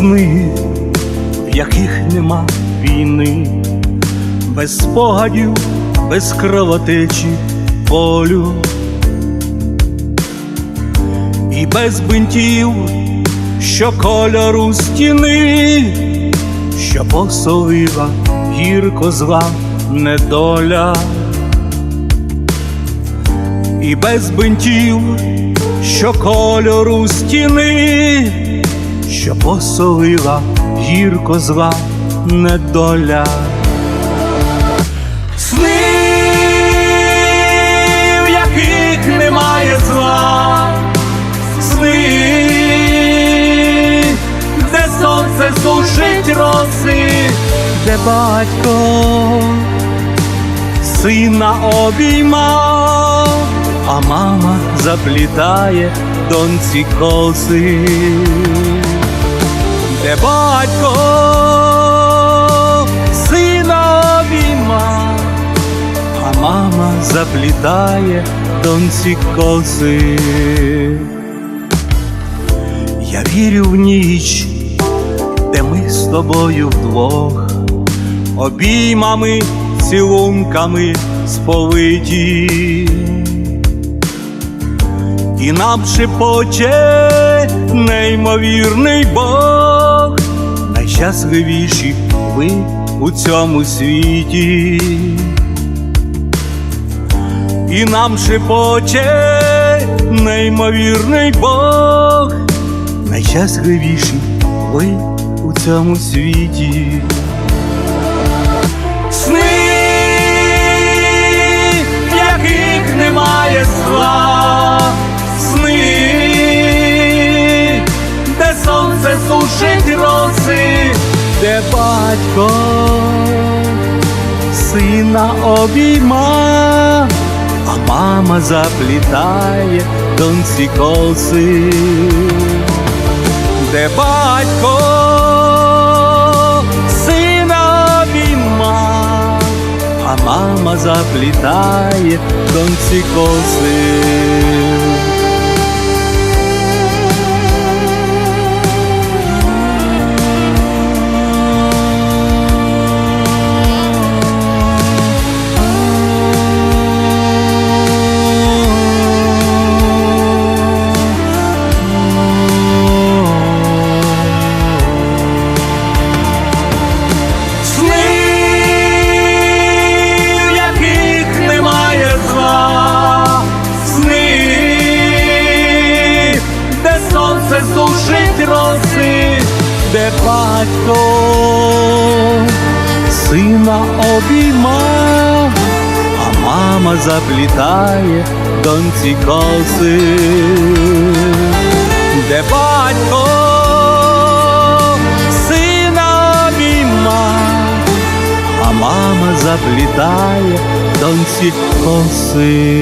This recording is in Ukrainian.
сни, в яких нема війни, без спогадів, без кровотечі полю і без бинтів, що кольору стіни, що посолила гірко зла недоля, і без бинтів, що кольору стіни що посолила гірко зла недоля. Сни, в яких немає зла, сни, де сонце сушить роси, де батько сина обіймав, а мама заплітає доньці коси, де батько сина обіймав, а мама заплітає доньці коси. Я вірю в ніч, де ми з тобою вдвох, обіймами, цілунками сповиті, і нам шепоче неймовірний Бог, найщасливіші ви у цьому світі, і нам шепоче неймовірний Бог, найщасливіші ви у цьому світі. Сни, сонце сушить роси, де батько сина обійма, а мама заплітає донці коси, де батько сина обійма, а мама заплітає донці коси. Роси, де батько сина обіймав, а мама заплітає доньці коси, де батько сина обіймав, а мама заплітає доньці коси.